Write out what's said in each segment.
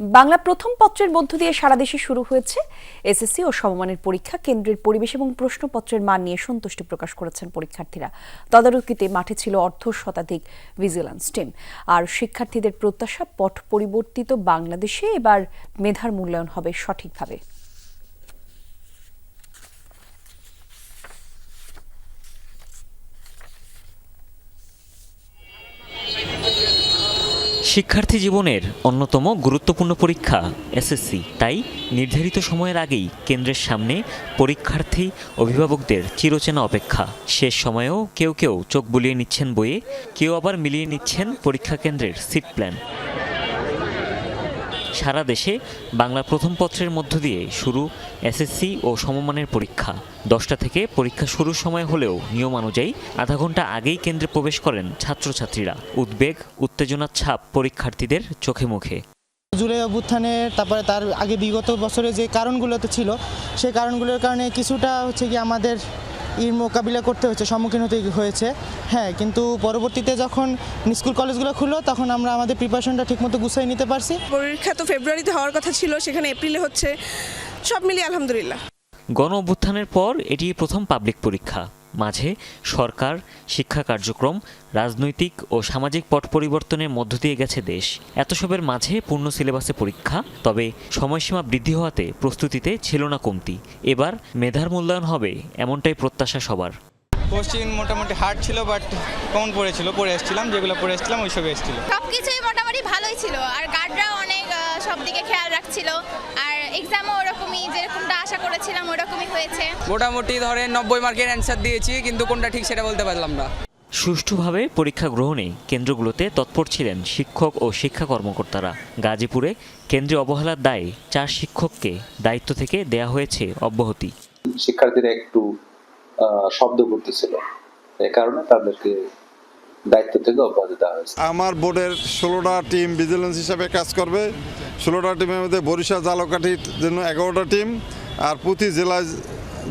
বাংলা প্রথম পত্রের মধ্য দিয়ে সারা দেশে শুরু হয়েছে এসএসসি ও সমমানের পরীক্ষা। কেন্দ্রের পরিবেশ এবং প্রশ্নপত্রের মান নিয়ে সন্তুষ্টি প্রকাশ করেছেন পরীক্ষার্থীরা। তদারকিতে মাঠে ছিল অর্ধ শতাধিক ভিজিলেন্স টিম আর শিক্ষার্থীদের প্রত্যাশা পট পরিবর্তিত বাংলাদেশে এবার মেধার মূল্যায়ন হবে সঠিকভাবে। শিক্ষার্থী জীবনের অন্যতম গুরুত্বপূর্ণ পরীক্ষা এসএসসি তাই নির্ধারিত সময়ের আগেই কেন্দ্রের সামনে পরীক্ষার্থী অভিভাবকদের চিরচেনা অপেক্ষা। শেষ সময়েও কেউ কেউ চোখ বুলিয়ে নিচ্ছেন বইয়ে, কেউ আবার মিলিয়ে নিচ্ছেন পরীক্ষা কেন্দ্রের সিট প্ল্যান। সারা দেশে বাংলা প্রথম পত্রের মধ্য দিয়ে শুরু এসএসসি ও সমমানের পরীক্ষা। দশটা থেকে পরীক্ষা শুরুর সময় হলেও নিয়ম অনুযায়ী আধা ঘণ্টা আগেই কেন্দ্রে প্রবেশ করেন ছাত্রছাত্রীরা। উদ্বেগ, উত্তেজনার ছাপ পরীক্ষার্থীদের চোখে মুখে। জুলাই অভ্যুত্থানের তারপরে তার আগে বিগত বছরে যে কারণগুলোতে ছিল, সেই কারণগুলোর কারণে কিছুটা হচ্ছে কি আমাদের এর মোকাবিলা করতে হয়েছে সম্মুখীন হতে হয়েছে। হ্যাঁ কিন্তু পরবর্তীতে যখন স্কুল কলেজগুলো খুললো তখন আমরা আমাদের প্রিপারেশনটা ঠিকমতো গুছিয়ে নিতে পারছি। পরীক্ষা তো ফেব্রুয়ারিতে হওয়ার কথা ছিল সেখানে এপ্রিলে হচ্ছে সব মিলিয়ে আলহামদুলিল্লাহ। গণ অভ্যুত্থানের পর এটি প্রথম পাবলিক পরীক্ষা। মাঝে সরকার, শিক্ষা কার্যক্রম, রাজনৈতিক ও সামাজিক পট পরিবর্তনের মধ্য দিয়ে গেছে দেশ। এত সবের মাঝে পূর্ণ সিলেবাসে পরীক্ষা, তবে সময়সীমা বৃদ্ধি হওয়াতে প্রস্তুতিতে ছিল না কমতি। এবার মেধার মূল্যায়ন হবে এমনটাই প্রত্যাশা সবার। কোশ্চিন মোটামুটি হার্ড ছিল বাট কমন পড়েছিল পড়ে এসেছিলাম যেগুলো পড়ে এসেছিলাম ওই সব এসেছিল। সব কিছুই মোটামুটি ভালোই ছিল আর গার্ডরাও অনেক সব দিকে খেয়াল রাখছিল আর এক্সামও ওরকমই যেরকমটা আশা করেছিলাম ওরকমই হয়েছে। মোটামুটি ধরেন নব্বই মার্কের অ্যান্সার দিয়েছি কিন্তু কোনটা ঠিক সেটা বলতে পারলাম না। সুষ্ঠুভাবে পরীক্ষা গ্রহণে কেন্দ্রগুলোতে তৎপর ছিলেন শিক্ষক ও শিক্ষা কর্মকর্তারা। গাজীপুরে কেন্দ্রে অবহেলার দায়ে চার শিক্ষককে দায়িত্ব থেকে দেয়া হয়েছে অব্যাহতি। শিক্ষার্থীরা একটু শব্দ করতেছিল। এ কারণে তাদেরকে দায়িত্ব থেকে অব্যাহতি দেওয়া হয়েছে। আমার বোর্ডের ষোলোটা টিম ভিজিলেন্স হিসাবে কাজ করবে। ষোলোটা টিমের মধ্যে বরিশাল জালকাঠির জন্য এগারোটা টিম আর প্রতি জেলায়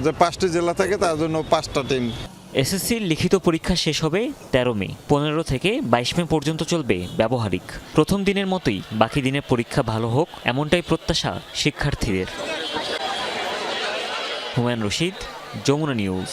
যে পাঁচটি জেলা থাকে তার জন্য পাঁচটা টিম। এসএসসির লিখিত পরীক্ষা শেষ হবে তেরো মে। পনেরো থেকে বাইশ মে পর্যন্ত চলবে ব্যবহারিক। প্রথম দিনের মতোই বাকি দিনের পরীক্ষা ভালো হোক এমনটাই প্রত্যাশা শিক্ষার্থীদের। হুমায়ুন রশিদ যমুনা নিউজ